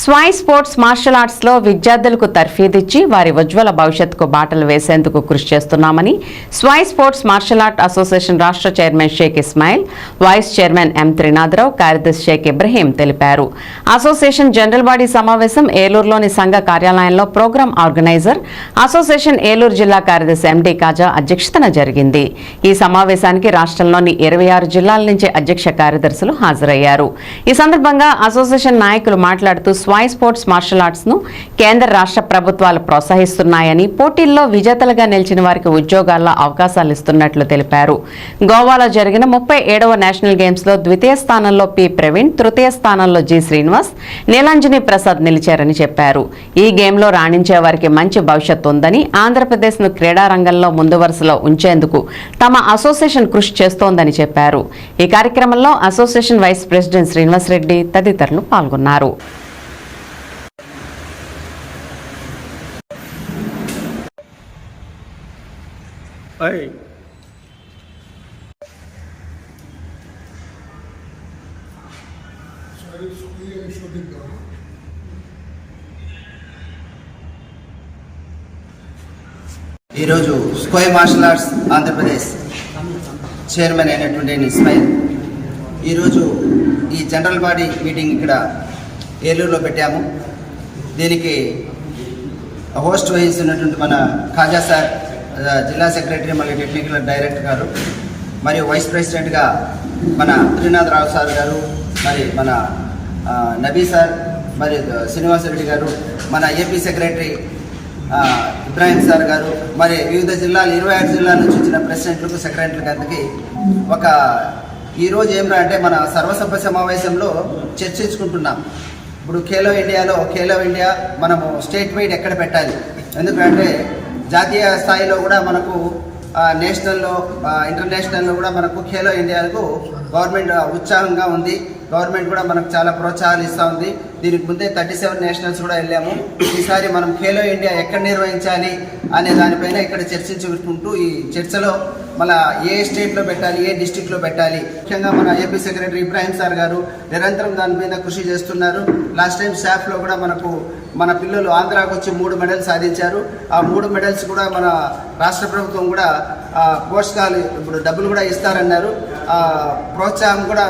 స్వై sports martial ఆర్ట్స్లో విద్యార్థులకు తర్ఫీదిచ్చి వారి ఉజ్వల భవిష్యత్తుకు బాటలు వేసేందుకు కృషి చేస్తున్నామని స్వై స్పోర్ట్స్ మార్షల్ ఆర్ట్ అసోసియేషన్ రాష్ట్ర chairman Sheikh Ismail vice chairman M Trinatharao కార్యదర్శి షేక్ ఇబ్రహీం తెలిపారు. అసోసియేషన్ జనరల్ బాడీ సమావేశం ఏలూరులోని సంఘ కార్యాలయంలో ప్రోగ్రాం ఆర్గనైజర్ అసోసియేషన్ ఏలూరు జిల్లా కార్యదర్శి ఎండి కాజా అధ్యక్షతన జరిగింది. ఈ సమావేశానికి రాష్ట్రంలోని ఇరవై ఆరు జిల్లాల నుంచి అధ్యక్ష కార్యదర్శులు హాజరయ్యారు. ఈ సందర్భంగా అసోసియేషన్ నాయకులు మాట్లాడుతూ స్వై స్పోర్ట్స్ మార్షల్ ఆర్ట్స్ను కేంద్ర రాష్ట్ర ప్రభుత్వాలు ప్రోత్సహిస్తున్నాయని పోటీల్లో విజేతలుగా నిలిచిన వారికి ఉద్యోగాల్లో అవకాశాలు ఇస్తున్నట్లు తెలిపారు. గోవాలో జరిగిన ముప్పై ఏడవ నేషనల్ గేమ్స్లో ద్వితీయ స్థానంలో పి. ప్రవీణ్ తృతీయ స్థానంలో జి. శ్రీనివాస్ నీలాంజని ప్రసాద్ నిలిచారని చెప్పారు. ఈ గేమ్లో రాణించే వారికి మంచి భవిష్యత్తు ఉందని ఆంధ్రప్రదేశ్ను క్రీడారంగంలో క్రీడా రంగంలో ముందు వరుసలో ఉంచేందుకు తమ అసోసియేషన్ కృషి చేస్తోందని చెప్పారు. ఈ కార్యక్రమంలో అసోసియేషన్ వైస్ ప్రెసిడెంట్ శ్రీనివాసరెడ్డి తదితరులు పాల్గొన్నారు. Hey. ఈరోజు Sqay martial arts Andhra Pradesh chairman అయినటువంటి ఇస్మాయిల్ ఈరోజు ఈ జనరల్ బాడీ మీటింగ్ ఇక్కడ ఏలూరులో పెట్టాము దీనికి హోస్ట్ వహిస్తున్నటువంటి మన ఖాజా సార్ జిల్లా సెక్రటరీ మరియు టెక్నికల్ డైరెక్టర్ గారు మరియు వైస్ ప్రెసిడెంట్గా మన త్రినాథ్ రావు సార్ గారు మరి మన నబీ సార్ మరి శ్రీనివాసరెడ్డి గారు మన ఏపీ సెక్రటరీ ఇబ్రాహిం సార్ గారు మరి వివిధ జిల్లాలు ఇరవై ఆరు జిల్లాల నుంచి వచ్చిన ప్రెసిడెంట్లకు సెక్రటరీలకు అందరికీ ఒక ఈరోజు ఏమిరా అంటే మన సర్వసభ్య సమావేశంలో చర్చించుకుంటున్నాం. ఇప్పుడు ఖేలో ఇండియాలో ఖేలో ఇండియా మనము స్టేట్ వైడ్ ఎక్కడ పెట్టాలి? ఎందుకంటే జాతీయ స్థాయిలో కూడా మనకు నేషనల్లో ఇంటర్నేషనల్లో కూడా మనకు ఖేలో ఇండియాకు గవర్నమెంట్ ఉత్సాహంగా ఉంది. గవర్నమెంట్ కూడా మనకు చాలా ప్రోత్సాహాలు ఇస్తూ ఉంది. దీనికి ముందే థర్టీ సెవెన్ నేషనల్స్ కూడా వెళ్ళాము. ఈసారి మనం ఖేలో ఇండియా ఎక్కడ నిర్వహించాలి అనే దానిపైన ఇక్కడ చర్చించుకుంటూ ఈ చర్చలో మళ్ళా ఏ స్టేట్లో పెట్టాలి ఏ డిస్టిక్లో పెట్టాలి. ముఖ్యంగా మన ఏపీ సెక్రటరీ ఇబ్రాహిం సార్ గారు నిరంతరం దాని మీద కృషి చేస్తున్నారు. లాస్ట్ టైం శాఫ్లో కూడా మనకు మన పిల్లలు ఆంధ్రాకు వచ్చి మూడు మెడల్స్ సాధించారు. ఆ మూడు మెడల్స్ కూడా మన రాష్ట్ర ప్రభుత్వం కూడా పోషకాలు ఇప్పుడు డబ్బులు కూడా ఇస్తారన్నారు. ప్రోత్సాహం కూడా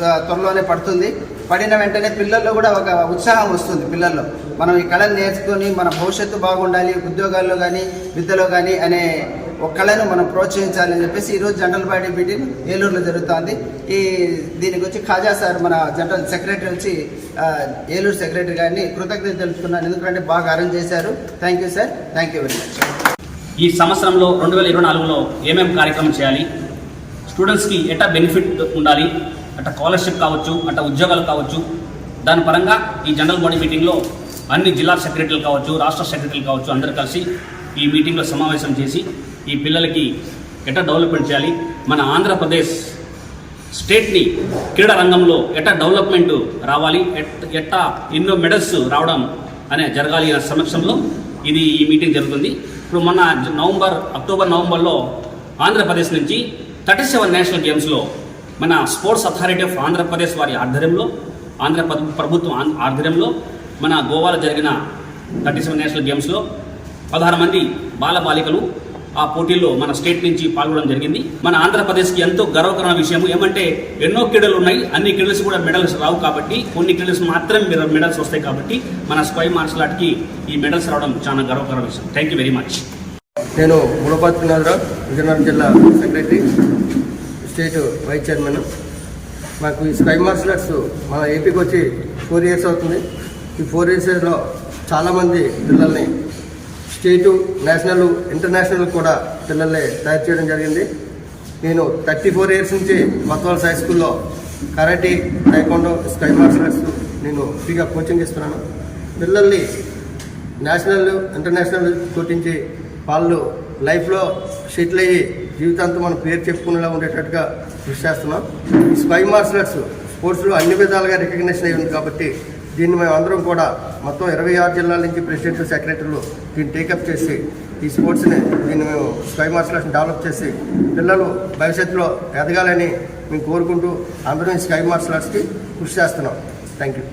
త్వరలోనే పడుతుంది. పడిన వెంటనే పిల్లల్లో కూడా ఒక ఉత్సాహం వస్తుంది పిల్లల్లో. మనం ఈ కళను నేర్చుకొని మన భవిష్యత్తు బాగుండాలి ఉద్యోగాల్లో కానీ విద్యలో కానీ అనే ఒక కళను మనం ప్రోత్సహించాలని చెప్పేసి ఈరోజు జనరల్ బాడీ మీటింగ్ ఏలూరులో జరుగుతుంది. ఈ దీనికి వచ్చి ఖాజా సార్ మన జనరల్ సెక్రటరీ వచ్చి ఏలూరు సెక్రటరీ గారిని కృతజ్ఞత తెలుపుతున్నాను. ఎందుకంటే బాగా అరేంజ్ చేశారు. Thank you sir. Thank you very much. ఈ సంవత్సరంలో రెండు వేల ఇరవై నాలుగులో ఏమేమి కార్యక్రమం చేయాలి? స్టూడెంట్స్కి ఎట్లా బెనిఫిట్ ఉండాలి? అట్ట స్కాలర్షిప్ కావచ్చు అట్లా ఉద్యోగాలు కావచ్చు దాని పరంగా ఈ జనరల్ బాడీ మీటింగ్లో అన్ని జిల్లా సెక్రటరీలు కావచ్చు రాష్ట్ర సెక్రటరీలు కావచ్చు అందరు కలిసి ఈ మీటింగ్లో సమావేశం చేసి ఈ పిల్లలకి ఎట్లా డెవలప్మెంట్ చేయాలి? మన ఆంధ్రప్రదేశ్ స్టేట్ని క్రీడా రంగంలో ఎట్లా డెవలప్మెంట్ రావాలి? ఎట్- ఎట్లా ఎన్నో మెడల్స్ రావడం అనే జరగాలి అనే సమక్షంలో ఇది ఈ మీటింగ్ జరుగుతుంది. ఇప్పుడు మొన్న నవంబర్ అక్టోబర్ నవంబర్లో ఆంధ్రప్రదేశ్ నుంచి థర్టీ సెవెన్ నేషనల్ గేమ్స్లో మన స్పోర్ట్స్ అథారిటీ ఆఫ్ ఆంధ్రప్రదేశ్ వారి ఆధ్వర్యంలో ఆంధ్ర ప్రభుత్వం ఆధ్వర్యంలో మన గోవాలో జరిగిన థర్టీ సెవెన్ నేషనల్ గేమ్స్లో పదహారు మంది బాల బాలికలు ఆ పోటీల్లో మన స్టేట్ నుంచి పాల్గొనడం జరిగింది. మన ఆంధ్రప్రదేశ్కి ఎంతో గర్వకరమైన విషయం ఏమంటే ఎన్నో క్రీడలు ఉన్నాయి అన్ని క్రీడల్స్ కూడా మెడల్స్ రావు కాబట్టి కొన్ని క్రీడల్స్ మాత్రమే మెడల్స్ వస్తాయి కాబట్టి మన స్పై మార్షల్ ఆర్ట్కి ఈ మెడల్స్ రావడం చాలా గర్వకరమైన విషయం. థ్యాంక్ యూ వెరీ మచ్ నేను ములపాతి విజయనగరం జిల్లా సెక్రటరీ. State vice chairman. మాకు ఈ స్కై మార్షల్ ఆర్ట్స్ మన ఏపీకి వచ్చి ఫోర్ ఇయర్స్ అవుతుంది. ఈ ఫోర్ ఇయర్స్లో చాలామంది పిల్లల్ని స్టేటు నేషనల్ ఇంటర్నేషనల్ కూడా పిల్లల్ని తయారు చేయడం జరిగింది. నేను థర్టీ ఫోర్ ఇయర్స్ నుంచి మత్వాల్స్ హై స్కూల్లో karate taekwondo Sqay martial arts నేను ఫ్రీగా కోచింగ్ ఇస్తున్నాను పిల్లల్ని నేషనల్ ఇంటర్నేషనల్ కొట్టించి వాళ్ళు లైఫ్లో సెటిల్ అయ్యి జీవితాంతం మనం పేరు చెప్పుకునేలా ఉండేటట్టుగా కృషి చేస్తున్నాం. ఈ స్పై మార్షల్ ఆర్ట్స్ స్పోర్ట్స్లో అన్ని విధాలుగా రికగ్నిషన్ అయ్యింది కాబట్టి దీన్ని మేము అందరం కూడా మొత్తం ఇరవై ఆరు జిల్లాల నుంచి ప్రెసిడెంట్ సెక్రటరీలు దీన్ని టేకప్ చేసి ఈ స్పోర్ట్స్ని దీన్ని మేము స్కై మార్షల్ ఆర్ట్స్ని డెవలప్ చేసి పిల్లలు భవిష్యత్తులో ఎదగాలని మేము కోరుకుంటూ అందరం ఈ స్కై మార్షల్ ఆర్ట్స్కి కృషి చేస్తున్నాం. Thank you.